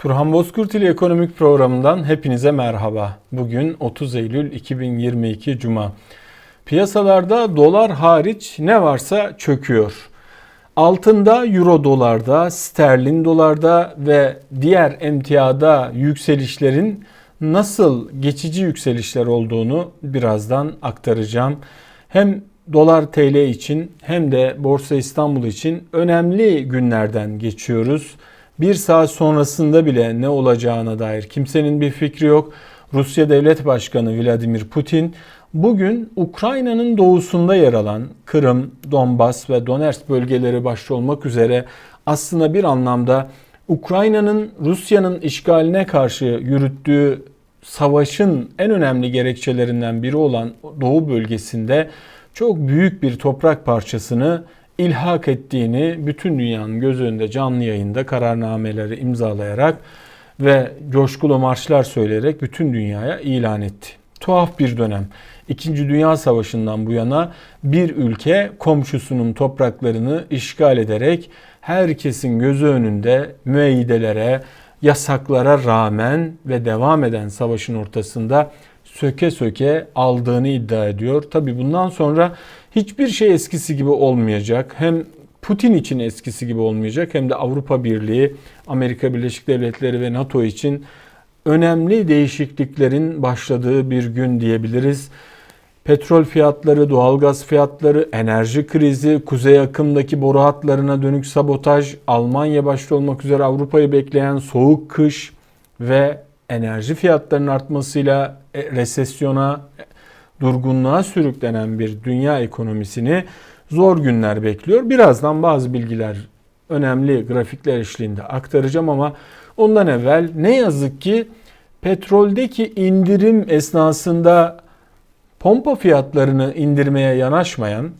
Turhan Bozkurt ile Ekonomik Programı'ndan hepinize merhaba. Bugün 30 Eylül 2022 Cuma. Piyasalarda dolar hariç ne varsa çöküyor. Altında euro dolarda, sterlin dolarda ve diğer emtiada yükselişlerin nasıl geçici yükselişler olduğunu birazdan aktaracağım. Hem dolar TL için hem de Borsa İstanbul için önemli günlerden geçiyoruz. Bir saat sonrasında bile ne olacağına dair kimsenin bir fikri yok. Rusya Devlet Başkanı Vladimir Putin bugün Ukrayna'nın doğusunda yer alan Kırım, Donbas ve Donetsk bölgeleri başta olmak üzere aslında bir anlamda Ukrayna'nın Rusya'nın işgaline karşı yürüttüğü savaşın en önemli gerekçelerinden biri olan Doğu bölgesinde çok büyük bir toprak parçasını ilhak ettiğini bütün dünyanın göz önünde canlı yayında kararnameleri imzalayarak ve coşkulu marşlar söyleyerek bütün dünyaya ilan etti. Tuhaf bir dönem. İkinci Dünya Savaşı'ndan bu yana bir ülke komşusunun topraklarını işgal ederek herkesin gözü önünde müeyyidelere, yasaklara rağmen ve devam eden savaşın ortasında söke söke aldığını iddia ediyor. Tabi bundan sonra hiçbir şey eskisi gibi olmayacak. Hem Putin için eskisi gibi olmayacak hem de Avrupa Birliği, Amerika Birleşik Devletleri ve NATO için önemli değişikliklerin başladığı bir gün diyebiliriz. Petrol fiyatları, doğalgaz fiyatları, enerji krizi, kuzey akımdaki boru hatlarına dönük sabotaj, Almanya başta olmak üzere Avrupa'yı bekleyen soğuk kış ve enerji fiyatlarının artmasıyla e, resesyona, durgunluğa sürüklenen bir dünya ekonomisini zor günler bekliyor. Birazdan bazı bilgiler önemli grafikler eşliğinde aktaracağım ama ondan evvel ne yazık ki petroldeki indirim esnasında pompa fiyatlarını indirmeye yanaşmayan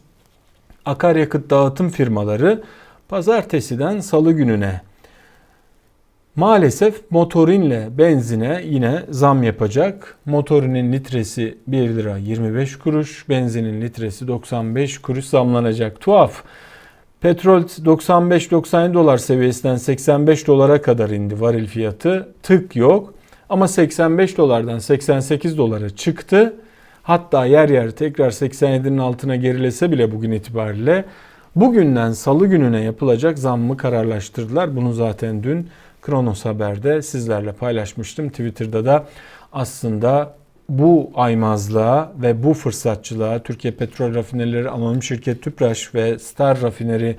akaryakıt dağıtım firmaları pazartesiden salı gününe Maalesef motorinle benzine yine zam yapacak. Motorinin litresi 1 lira 25 kuruş, benzinin litresi 95 kuruş zamlanacak. Tuhaf. Petrol 95-97 dolar seviyesinden 85 dolara kadar indi varil fiyatı. Tık yok. Ama 85 dolardan 88 dolara çıktı. Hatta yer yer tekrar 87'nin altına gerilese bile bugün itibariyle bugünden salı gününe yapılacak zammı kararlaştırdılar. Bunu zaten dün Kronos Haber'de sizlerle paylaşmıştım. Twitter'da da aslında bu aymazlığa ve bu fırsatçılığa Türkiye Petrol Rafinerileri Anonim Şirket Tüpraş ve Star Rafineri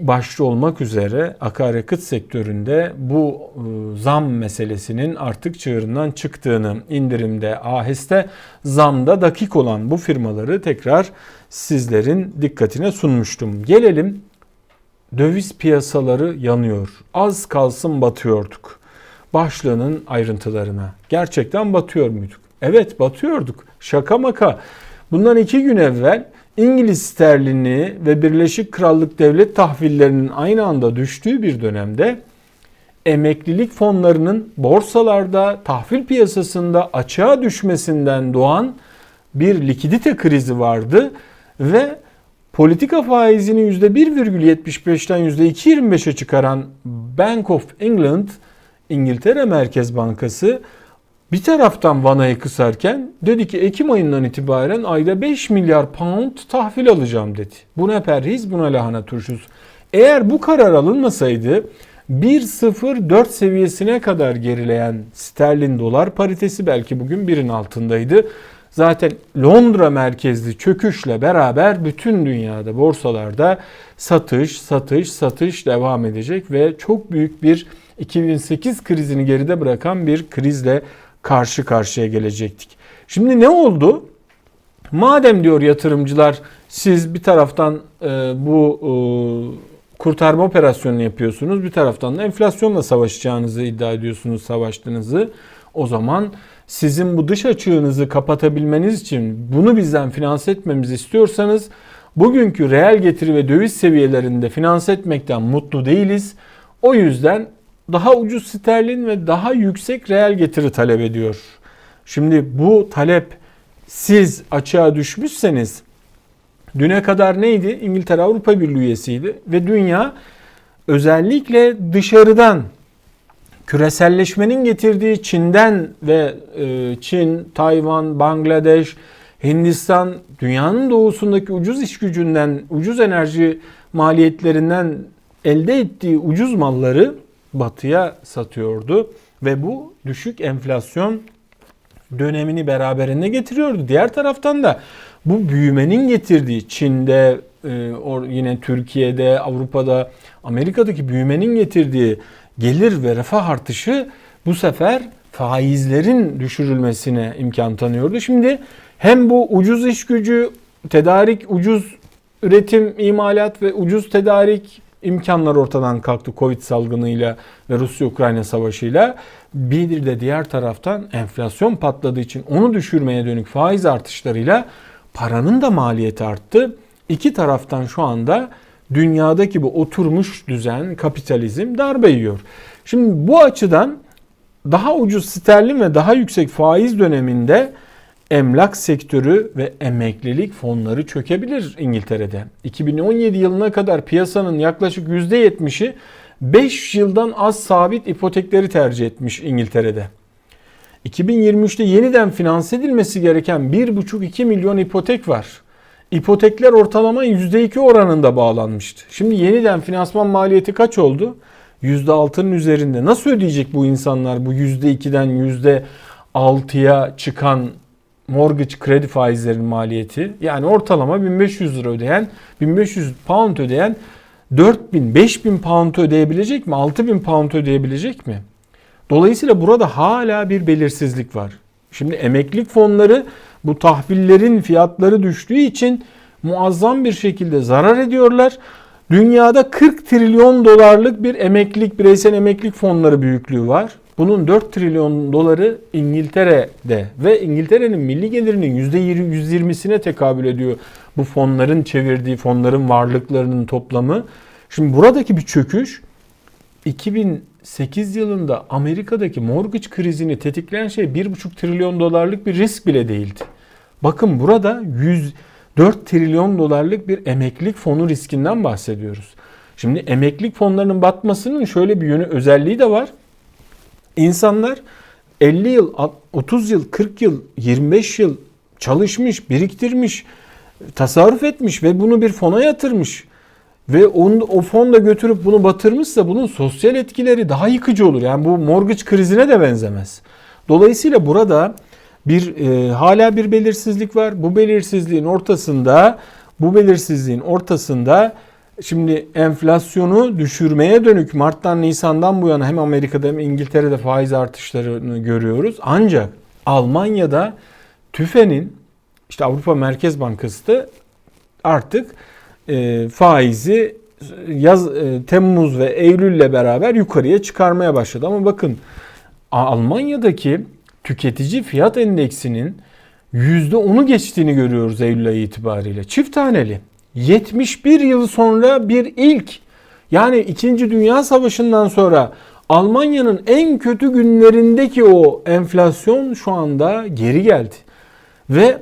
başta olmak üzere akaryakıt sektöründe bu ıı, zam meselesinin artık çığırından çıktığını, indirimde, aheste, zamda dakik olan bu firmaları tekrar sizlerin dikkatine sunmuştum. Gelelim döviz piyasaları yanıyor. Az kalsın batıyorduk. Başlığının ayrıntılarına. Gerçekten batıyor muyduk? Evet batıyorduk. Şaka maka. Bundan iki gün evvel İngiliz sterlini ve Birleşik Krallık devlet tahvillerinin aynı anda düştüğü bir dönemde emeklilik fonlarının borsalarda, tahvil piyasasında açığa düşmesinden doğan bir likidite krizi vardı ve politika faizini %1,75'ten %2,25'e çıkaran Bank of England, İngiltere Merkez Bankası bir taraftan vanayı kısarken dedi ki Ekim ayından itibaren ayda 5 milyar pound tahvil alacağım dedi. Bu ne perhiz buna lahana turşusu. Eğer bu karar alınmasaydı 1.04 seviyesine kadar gerileyen sterlin dolar paritesi belki bugün birin altındaydı. Zaten Londra merkezli çöküşle beraber bütün dünyada borsalarda satış, satış, satış devam edecek ve çok büyük bir 2008 krizini geride bırakan bir krizle karşı karşıya gelecektik. Şimdi ne oldu? Madem diyor yatırımcılar siz bir taraftan e, bu e, kurtarma operasyonunu yapıyorsunuz, bir taraftan da enflasyonla savaşacağınızı iddia ediyorsunuz, savaştığınızı. O zaman sizin bu dış açığınızı kapatabilmeniz için bunu bizden finanse etmemizi istiyorsanız bugünkü reel getiri ve döviz seviyelerinde finanse etmekten mutlu değiliz. O yüzden daha ucuz sterlin ve daha yüksek reel getiri talep ediyor. Şimdi bu talep siz açığa düşmüşseniz düne kadar neydi? İngiltere Avrupa Birliği üyesiydi ve dünya özellikle dışarıdan küreselleşmenin getirdiği Çin'den ve e, Çin, Tayvan, Bangladeş, Hindistan dünyanın doğusundaki ucuz iş gücünden, ucuz enerji maliyetlerinden elde ettiği ucuz malları batıya satıyordu ve bu düşük enflasyon dönemini beraberinde getiriyordu. Diğer taraftan da bu büyümenin getirdiği Çin'de, e, yine Türkiye'de, Avrupa'da, Amerika'daki büyümenin getirdiği gelir ve refah artışı bu sefer faizlerin düşürülmesine imkan tanıyordu. Şimdi hem bu ucuz iş gücü, tedarik, ucuz üretim, imalat ve ucuz tedarik imkanlar ortadan kalktı Covid salgınıyla ve Rusya-Ukrayna savaşıyla. Bir de diğer taraftan enflasyon patladığı için onu düşürmeye dönük faiz artışlarıyla paranın da maliyeti arttı. İki taraftan şu anda dünyadaki bu oturmuş düzen, kapitalizm darbe yiyor. Şimdi bu açıdan daha ucuz sterlin ve daha yüksek faiz döneminde emlak sektörü ve emeklilik fonları çökebilir İngiltere'de. 2017 yılına kadar piyasanın yaklaşık %70'i 5 yıldan az sabit ipotekleri tercih etmiş İngiltere'de. 2023'te yeniden finanse edilmesi gereken 1,5-2 milyon ipotek var. İpotekler ortalama %2 oranında bağlanmıştı. Şimdi yeniden finansman maliyeti kaç oldu? %6'nın üzerinde. Nasıl ödeyecek bu insanlar bu %2'den %6'ya çıkan mortgage kredi faizlerinin maliyeti? Yani ortalama 1500 lira ödeyen, 1500 pound ödeyen 4000, 5000 pound ödeyebilecek mi? 6000 pound ödeyebilecek mi? Dolayısıyla burada hala bir belirsizlik var. Şimdi emeklilik fonları bu tahvillerin fiyatları düştüğü için muazzam bir şekilde zarar ediyorlar. Dünyada 40 trilyon dolarlık bir emeklilik, bireysel emeklilik fonları büyüklüğü var. Bunun 4 trilyon doları İngiltere'de ve İngiltere'nin milli gelirinin %120'sine tekabül ediyor bu fonların çevirdiği fonların varlıklarının toplamı. Şimdi buradaki bir çöküş 2008 yılında Amerika'daki mortgage krizini tetikleyen şey 1,5 trilyon dolarlık bir risk bile değildi. Bakın burada 104 trilyon dolarlık bir emeklilik fonu riskinden bahsediyoruz. Şimdi emeklilik fonlarının batmasının şöyle bir yönü özelliği de var. İnsanlar 50 yıl, 30 yıl, 40 yıl, 25 yıl çalışmış, biriktirmiş, tasarruf etmiş ve bunu bir fona yatırmış ve onu, o fonda götürüp bunu batırmışsa bunun sosyal etkileri daha yıkıcı olur. Yani bu mortgage krizine de benzemez. Dolayısıyla burada bir e, hala bir belirsizlik var. Bu belirsizliğin ortasında bu belirsizliğin ortasında şimdi enflasyonu düşürmeye dönük Mart'tan Nisan'dan bu yana hem Amerika'da hem İngiltere'de faiz artışlarını görüyoruz. Ancak Almanya'da TÜFE'nin işte Avrupa Merkez Bankası da artık e, faizi yaz e, Temmuz ve Eylül'le beraber yukarıya çıkarmaya başladı. Ama bakın Almanya'daki tüketici fiyat endeksinin %10'u geçtiğini görüyoruz Eylül ayı itibariyle. Çift taneli. 71 yıl sonra bir ilk yani 2. Dünya Savaşı'ndan sonra Almanya'nın en kötü günlerindeki o enflasyon şu anda geri geldi. Ve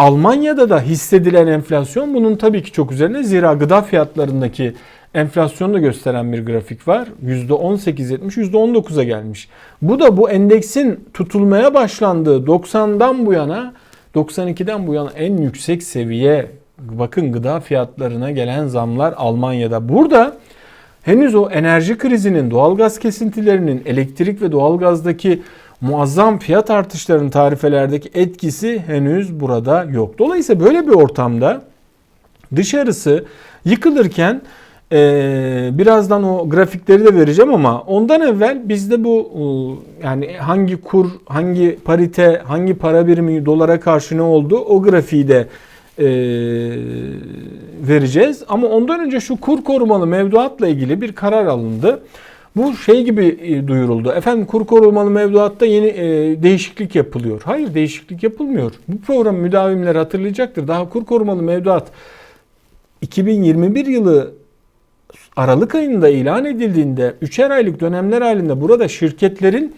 Almanya'da da hissedilen enflasyon bunun tabii ki çok üzerine zira gıda fiyatlarındaki enflasyonu da gösteren bir grafik var. %18.70 %19'a gelmiş. Bu da bu endeksin tutulmaya başlandığı 90'dan bu yana 92'den bu yana en yüksek seviye bakın gıda fiyatlarına gelen zamlar Almanya'da. Burada henüz o enerji krizinin, doğalgaz kesintilerinin, elektrik ve doğalgazdaki muazzam fiyat artışlarının tarifelerdeki etkisi henüz burada yok. Dolayısıyla böyle bir ortamda dışarısı yıkılırken ee, birazdan o grafikleri de vereceğim ama ondan evvel bizde bu yani hangi kur, hangi parite, hangi para birimi dolara karşı ne oldu o grafiği de e, vereceğiz. Ama ondan önce şu kur korumalı mevduatla ilgili bir karar alındı. Bu şey gibi e, duyuruldu. Efendim kur korumalı mevduatta yeni e, değişiklik yapılıyor. Hayır değişiklik yapılmıyor. Bu program müdavimler hatırlayacaktır. Daha kur korumalı mevduat 2021 yılı Aralık ayında ilan edildiğinde 3'er aylık dönemler halinde burada şirketlerin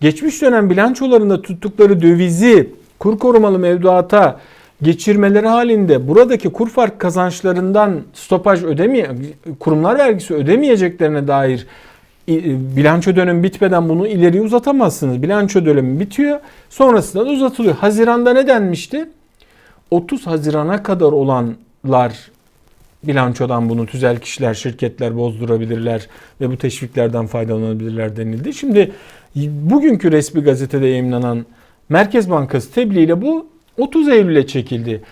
geçmiş dönem bilançolarında tuttukları dövizi kur korumalı mevduata geçirmeleri halinde buradaki kur fark kazançlarından stopaj ödemeye kurumlar vergisi ödemeyeceklerine dair bilanço dönemi bitmeden bunu ileriye uzatamazsınız. Bilanço dönemi bitiyor. Sonrasında da uzatılıyor. Haziranda ne denmişti? 30 Haziran'a kadar olanlar bilançodan bunu tüzel kişiler, şirketler bozdurabilirler ve bu teşviklerden faydalanabilirler denildi. Şimdi bugünkü resmi gazetede yayınlanan Merkez Bankası tebliğiyle bu 30 Eylül'e çekildi.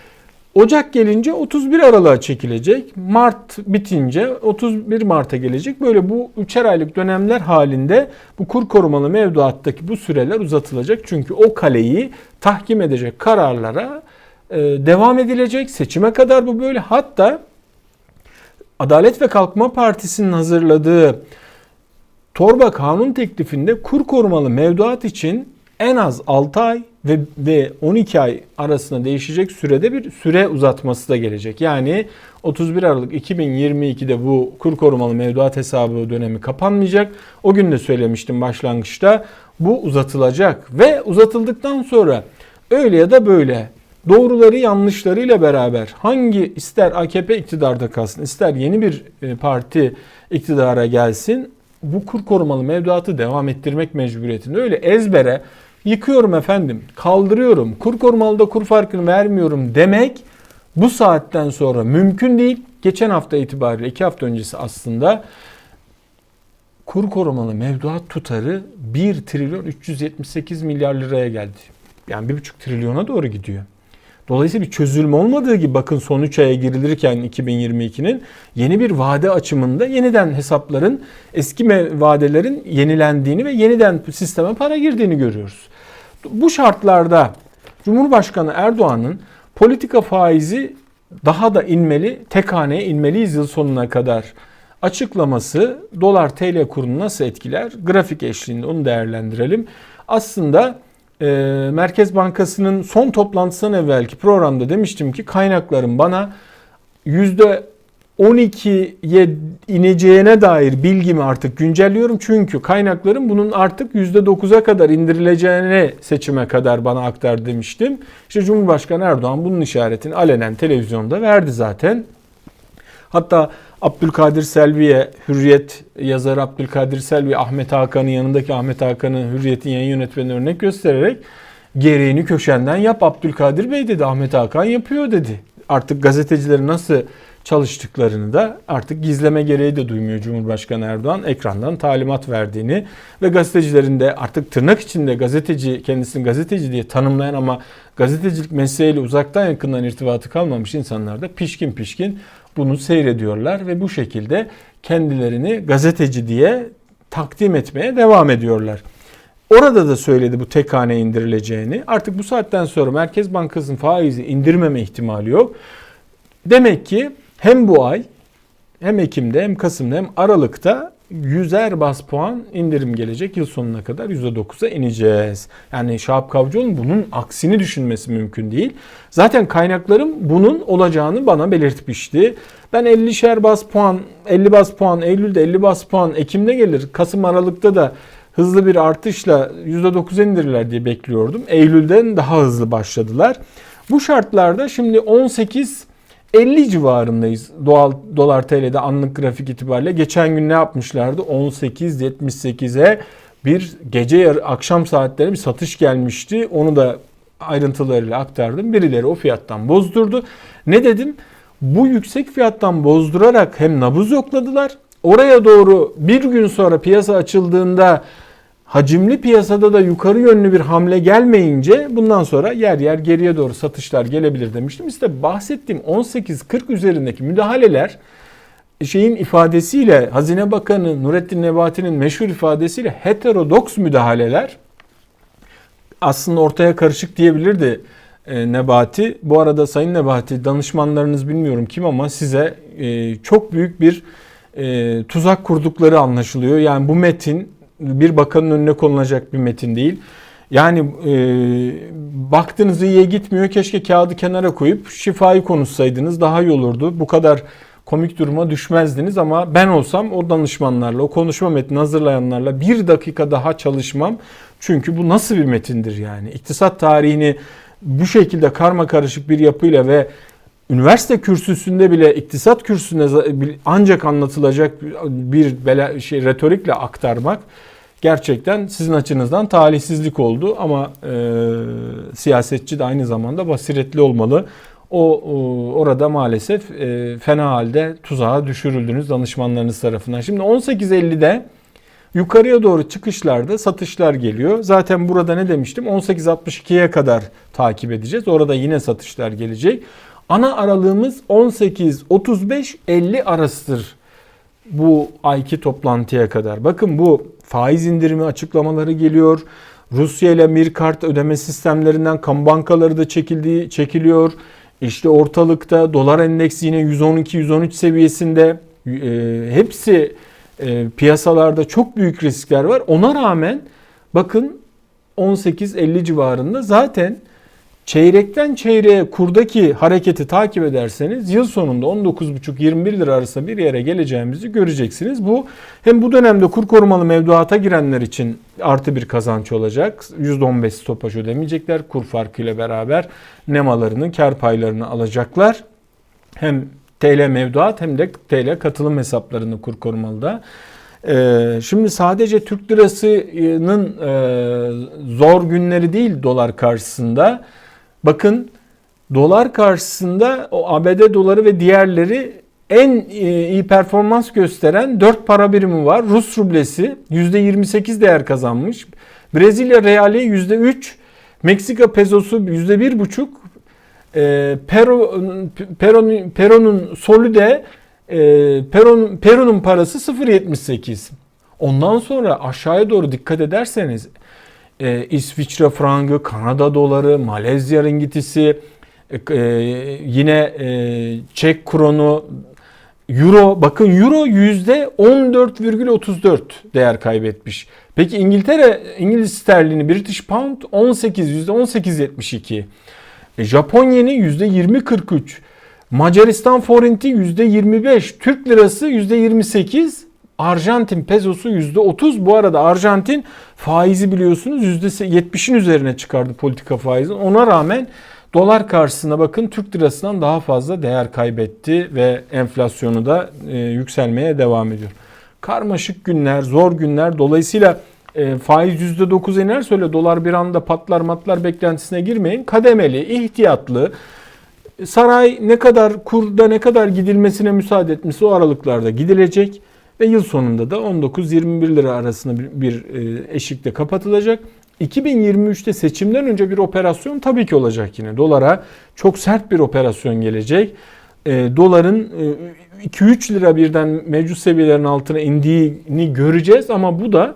Ocak gelince 31 Aralık'a çekilecek. Mart bitince 31 Mart'a gelecek. Böyle bu üçer aylık dönemler halinde bu kur korumalı mevduattaki bu süreler uzatılacak. Çünkü o kaleyi tahkim edecek kararlara e, devam edilecek. Seçime kadar bu böyle. Hatta Adalet ve Kalkınma Partisi'nin hazırladığı torba kanun teklifinde kur korumalı mevduat için en az 6 ay ve, ve 12 ay arasında değişecek sürede bir süre uzatması da gelecek. Yani 31 Aralık 2022'de bu kur korumalı mevduat hesabı dönemi kapanmayacak. O gün de söylemiştim başlangıçta bu uzatılacak ve uzatıldıktan sonra öyle ya da böyle doğruları yanlışlarıyla beraber hangi ister AKP iktidarda kalsın ister yeni bir e, parti iktidara gelsin bu kur korumalı mevduatı devam ettirmek mecburiyetinde öyle ezbere yıkıyorum efendim, kaldırıyorum, kur korumalıda kur farkını vermiyorum demek bu saatten sonra mümkün değil. Geçen hafta itibariyle iki hafta öncesi aslında kur korumalı mevduat tutarı 1 trilyon 378 milyar liraya geldi. Yani 1,5 trilyona doğru gidiyor. Dolayısıyla bir çözülme olmadığı gibi bakın son 3 aya girilirken 2022'nin yeni bir vade açımında yeniden hesapların eski vadelerin yenilendiğini ve yeniden sisteme para girdiğini görüyoruz. Bu şartlarda Cumhurbaşkanı Erdoğan'ın politika faizi daha da inmeli, tek haneye inmeliyiz yıl sonuna kadar açıklaması dolar TL kurunu nasıl etkiler? Grafik eşliğinde onu değerlendirelim. Aslında e, Merkez Bankası'nın son toplantısından evvelki programda demiştim ki kaynaklarım bana yüzde 12'ye ineceğine dair bilgimi artık güncelliyorum. Çünkü kaynaklarım bunun artık %9'a kadar indirileceğine seçime kadar bana aktar demiştim. İşte Cumhurbaşkanı Erdoğan bunun işaretini alenen televizyonda verdi zaten. Hatta Abdülkadir Selvi'ye Hürriyet yazarı Abdülkadir Selvi Ahmet Hakan'ın yanındaki Ahmet Hakan'ı Hürriyet'in yayın yönetmeni örnek göstererek gereğini köşenden yap Abdülkadir Bey dedi. Ahmet Hakan yapıyor dedi. Artık gazetecileri nasıl çalıştıklarını da artık gizleme gereği de duymuyor Cumhurbaşkanı Erdoğan ekrandan talimat verdiğini ve gazetecilerin de artık tırnak içinde gazeteci kendisini gazeteci diye tanımlayan ama gazetecilik mesleğiyle uzaktan yakından irtibatı kalmamış insanlar da pişkin pişkin bunu seyrediyorlar ve bu şekilde kendilerini gazeteci diye takdim etmeye devam ediyorlar. Orada da söyledi bu tek hane indirileceğini. Artık bu saatten sonra Merkez Bankası'nın faizi indirmeme ihtimali yok. Demek ki hem bu ay hem Ekim'de hem Kasım'da hem Aralık'ta yüzer bas puan indirim gelecek. Yıl sonuna kadar %9'a ineceğiz. Yani Şahap Kavcıoğlu'nun bunun aksini düşünmesi mümkün değil. Zaten kaynaklarım bunun olacağını bana belirtmişti. Ben 50'şer bas puan, 50 bas puan Eylül'de 50 bas puan Ekim'de gelir. Kasım Aralık'ta da hızlı bir artışla %9'a indirirler diye bekliyordum. Eylül'den daha hızlı başladılar. Bu şartlarda şimdi 18 50 civarındayız doğal dolar TL'de anlık grafik itibariyle. Geçen gün ne yapmışlardı? 18.78'e bir gece yarı, akşam saatleri bir satış gelmişti. Onu da ayrıntılarıyla aktardım. Birileri o fiyattan bozdurdu. Ne dedim? Bu yüksek fiyattan bozdurarak hem nabız yokladılar. Oraya doğru bir gün sonra piyasa açıldığında hacimli piyasada da yukarı yönlü bir hamle gelmeyince bundan sonra yer yer geriye doğru satışlar gelebilir demiştim. İşte bahsettiğim 18-40 üzerindeki müdahaleler şeyin ifadesiyle Hazine Bakanı Nurettin Nebati'nin meşhur ifadesiyle heterodoks müdahaleler aslında ortaya karışık diyebilirdi e, Nebati. Bu arada Sayın Nebati danışmanlarınız bilmiyorum kim ama size e, çok büyük bir e, tuzak kurdukları anlaşılıyor. Yani bu metin bir bakanın önüne konulacak bir metin değil. Yani e, baktınız iyiye gitmiyor. Keşke kağıdı kenara koyup şifayı konuşsaydınız daha iyi olurdu. Bu kadar komik duruma düşmezdiniz ama ben olsam o danışmanlarla, o konuşma metni hazırlayanlarla bir dakika daha çalışmam. Çünkü bu nasıl bir metindir yani? İktisat tarihini bu şekilde karma karışık bir yapıyla ve üniversite kürsüsünde bile iktisat kürsüsünde ancak anlatılacak bir bela, şey retorikle aktarmak gerçekten sizin açınızdan talihsizlik oldu ama e, siyasetçi de aynı zamanda basiretli olmalı. O, o orada maalesef e, fena halde tuzağa düşürüldünüz danışmanlarınız tarafından. Şimdi 18.50'de yukarıya doğru çıkışlarda satışlar geliyor. Zaten burada ne demiştim? 18.62'ye kadar takip edeceğiz. Orada yine satışlar gelecek. Ana aralığımız 18.35-50 arasıdır bu ayki toplantıya kadar. Bakın bu faiz indirimi açıklamaları geliyor. Rusya ile Mirkart ödeme sistemlerinden kamu bankaları da çekildiği çekiliyor. İşte ortalıkta dolar endeksi yine 112-113 seviyesinde. E, hepsi e, piyasalarda çok büyük riskler var. Ona rağmen bakın 18-50 civarında zaten çeyrekten çeyreğe kurdaki hareketi takip ederseniz yıl sonunda 19,5-21 lira arasında bir yere geleceğimizi göreceksiniz. Bu hem bu dönemde kur korumalı mevduata girenler için artı bir kazanç olacak. %15 stopaj ödemeyecekler kur farkıyla beraber nemalarının kar paylarını alacaklar. Hem TL mevduat hem de TL katılım hesaplarını kur korumalıda. Ee, şimdi sadece Türk lirasının e, zor günleri değil dolar karşısında Bakın dolar karşısında o ABD doları ve diğerleri en e, iyi performans gösteren 4 para birimi var. Rus rublesi %28 değer kazanmış. Brezilya reali %3, Meksika pesosu %1,5, e, Peru, Peru'nun Peru'nun solü de e, Peru'nun Peru'nun parası 0.78. Ondan sonra aşağıya doğru dikkat ederseniz e, İsviçre frangı, Kanada doları, Malezya ringitisi, e, e, yine e, Çek kronu, Euro bakın Euro yüzde 14,34 değer kaybetmiş. Peki İngiltere İngiliz sterlini British Pound 18 yüzde 18,72. E, Japon yeni yüzde 20,43. Macaristan forinti yüzde 25. Türk lirası yüzde 28. Arjantin pezosu %30. Bu arada Arjantin faizi biliyorsunuz %70'in üzerine çıkardı politika faizi. Ona rağmen dolar karşısına bakın Türk lirasından daha fazla değer kaybetti ve enflasyonu da e, yükselmeye devam ediyor. Karmaşık günler, zor günler. Dolayısıyla e, faiz %9 inerse öyle dolar bir anda patlar matlar beklentisine girmeyin. Kademeli, ihtiyatlı, saray ne kadar kurda ne kadar gidilmesine müsaade etmesi o aralıklarda gidilecek. Ve yıl sonunda da 19-21 lira arasında bir, e, eşikte kapatılacak. 2023'te seçimden önce bir operasyon tabii ki olacak yine. Dolara çok sert bir operasyon gelecek. E, doların e, 2-3 lira birden mevcut seviyelerin altına indiğini göreceğiz ama bu da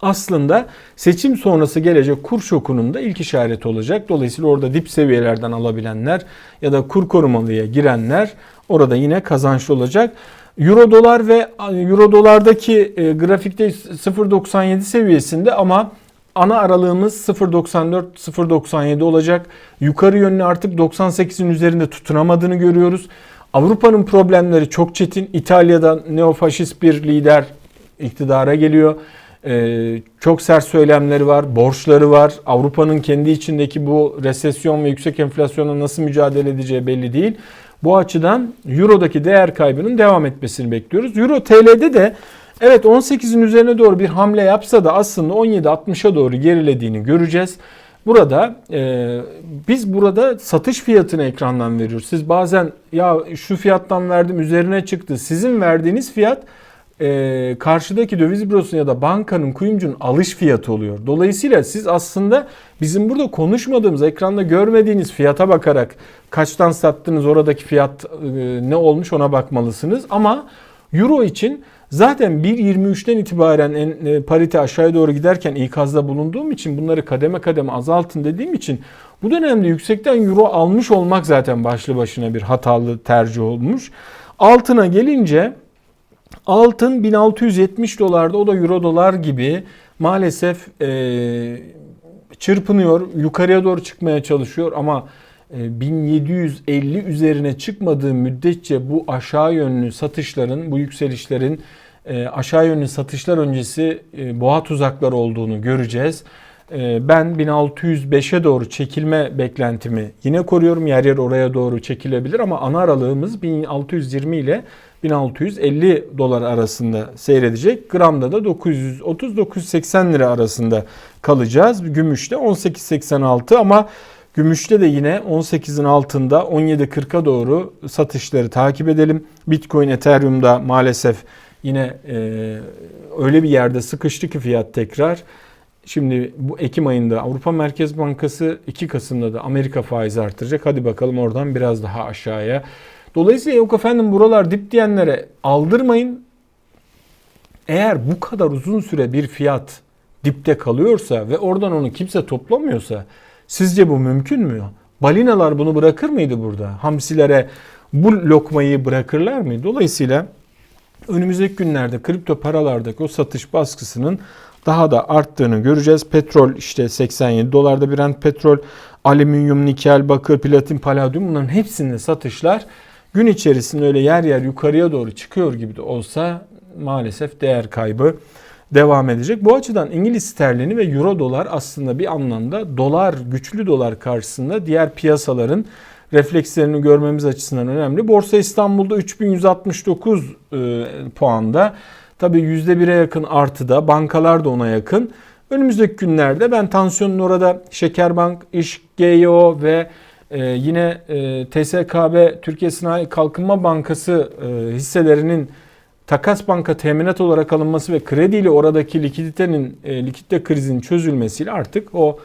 aslında seçim sonrası gelecek kur şokunun da ilk işareti olacak. Dolayısıyla orada dip seviyelerden alabilenler ya da kur korumalıya girenler orada yine kazançlı olacak. Euro dolar ve Euro dolardaki e, grafikte 0.97 seviyesinde ama ana aralığımız 0.94-0.97 olacak. Yukarı yönlü artık 98'in üzerinde tutunamadığını görüyoruz. Avrupa'nın problemleri çok çetin. İtalya'da neofaşist bir lider iktidara geliyor. Ee, çok sert söylemleri var, borçları var. Avrupa'nın kendi içindeki bu resesyon ve yüksek enflasyona nasıl mücadele edeceği belli değil. Bu açıdan Euro'daki değer kaybının devam etmesini bekliyoruz. Euro TL'de de evet 18'in üzerine doğru bir hamle yapsa da aslında 17.60'a doğru gerilediğini göreceğiz. Burada e, biz burada satış fiyatını ekrandan veriyoruz. Siz bazen ya şu fiyattan verdim üzerine çıktı. Sizin verdiğiniz fiyat e, karşıdaki döviz bürosunun ya da bankanın kuyumcunun alış fiyatı oluyor. Dolayısıyla siz aslında bizim burada konuşmadığımız ekranda görmediğiniz fiyata bakarak kaçtan sattınız oradaki fiyat e, ne olmuş ona bakmalısınız. Ama euro için zaten 1.23'ten itibaren en, e, parite aşağıya doğru giderken ikazda bulunduğum için bunları kademe kademe azaltın dediğim için bu dönemde yüksekten euro almış olmak zaten başlı başına bir hatalı tercih olmuş. Altına gelince Altın 1670 dolarda o da euro dolar gibi maalesef e, çırpınıyor. Yukarıya doğru çıkmaya çalışıyor ama e, 1750 üzerine çıkmadığı müddetçe bu aşağı yönlü satışların, bu yükselişlerin e, aşağı yönlü satışlar öncesi e, boğa tuzakları olduğunu göreceğiz. e, ben 1605'e doğru çekilme beklentimi yine koruyorum. Yer yer oraya doğru çekilebilir ama ana aralığımız 1620 ile 1650 dolar arasında seyredecek. Gramda da 930-980 lira arasında kalacağız. Gümüşte 18.86 ama Gümüşte de yine 18'in altında 17.40'a doğru satışları takip edelim. Bitcoin, Ethereum'da maalesef yine e, öyle bir yerde sıkıştı ki fiyat tekrar. Şimdi bu Ekim ayında Avrupa Merkez Bankası 2 Kasım'da da Amerika faizi artıracak. Hadi bakalım oradan biraz daha aşağıya. Dolayısıyla yok efendim buralar dip diyenlere aldırmayın. Eğer bu kadar uzun süre bir fiyat dipte kalıyorsa ve oradan onu kimse toplamıyorsa sizce bu mümkün mü? Balinalar bunu bırakır mıydı burada? Hamsilere bu lokmayı bırakırlar mı? Dolayısıyla önümüzdeki günlerde kripto paralardaki o satış baskısının daha da arttığını göreceğiz. Petrol işte 87 dolarda Brent petrol, alüminyum, nikel, bakır, platin, paladyum bunların hepsinde satışlar gün içerisinde öyle yer yer yukarıya doğru çıkıyor gibi de olsa maalesef değer kaybı devam edecek. Bu açıdan İngiliz sterlini ve euro dolar aslında bir anlamda dolar, güçlü dolar karşısında diğer piyasaların reflekslerini görmemiz açısından önemli. Borsa İstanbul'da 3169 e, puanda. Tabii %1'e yakın artıda, bankalar da ona yakın. Önümüzdeki günlerde ben tansiyonun orada Şekerbank, İş, ve e, yine e, TSKB Türkiye Sanayi Kalkınma Bankası e, hisselerinin takas banka teminat olarak alınması ve krediyle oradaki likiditenin e, likidite krizinin çözülmesiyle artık o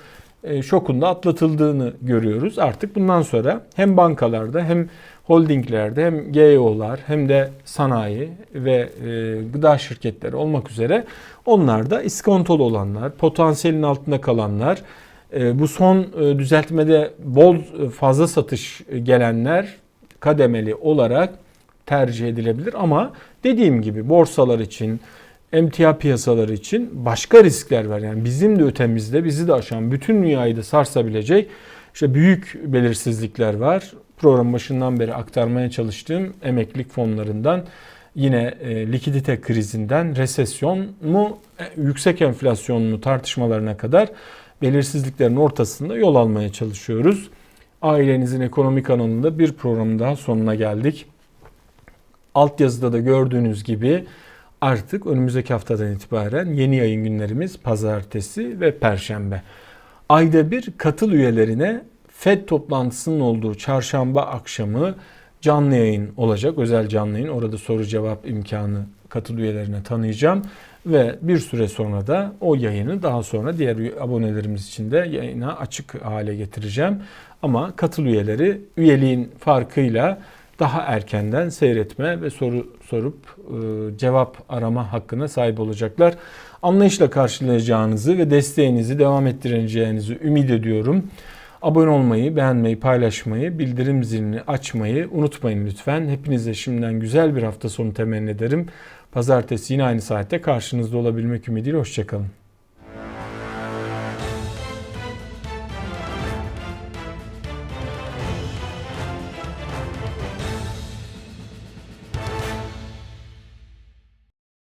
e, şokun atlatıldığını görüyoruz. Artık bundan sonra hem bankalarda hem holdinglerde hem GEO'lar hem de sanayi ve e, gıda şirketleri olmak üzere onlar da iskontolu olanlar, potansiyelin altında kalanlar, bu son e, düzeltmede bol e, fazla satış gelenler kademeli olarak tercih edilebilir ama dediğim gibi borsalar için, emtia piyasaları için başka riskler var. Yani bizim de ötemizde bizi de aşan bütün dünyayı da sarsabilecek işte büyük belirsizlikler var. Program başından beri aktarmaya çalıştığım emeklilik fonlarından yine e, likidite krizinden resesyon mu e, yüksek enflasyon mu tartışmalarına kadar belirsizliklerin ortasında yol almaya çalışıyoruz. Ailenizin ekonomik alanında bir programın daha sonuna geldik. Altyazıda da gördüğünüz gibi artık önümüzdeki haftadan itibaren yeni yayın günlerimiz pazartesi ve perşembe. Ayda bir katıl üyelerine FED toplantısının olduğu çarşamba akşamı canlı yayın olacak. Özel canlı yayın. Orada soru cevap imkanı katıl üyelerine tanıyacağım. Ve bir süre sonra da o yayını daha sonra diğer abonelerimiz için de yayına açık hale getireceğim. Ama katıl üyeleri üyeliğin farkıyla daha erkenden seyretme ve soru sorup e, cevap arama hakkına sahip olacaklar. Anlayışla karşılayacağınızı ve desteğinizi devam ettireceğinizi ümit ediyorum. Abone olmayı, beğenmeyi, paylaşmayı, bildirim zilini açmayı unutmayın lütfen. Hepinize şimdiden güzel bir hafta sonu temenni ederim. Pazartesi yine aynı saatte karşınızda olabilmek ümidiyle. Hoşçakalın.